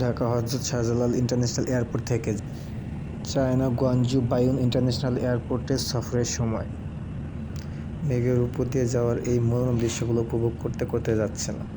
Dhaka Hazrat Shahjalal international airport থেকে China Guangzhou Baiyun international এয়ারপোর্টে সফরের সময়। মেঘের উপর দিয়ে যাওয়ার এই মনোরম দৃশ্যগুলো উপভোগ করতে করতে যাচ্ছিলাম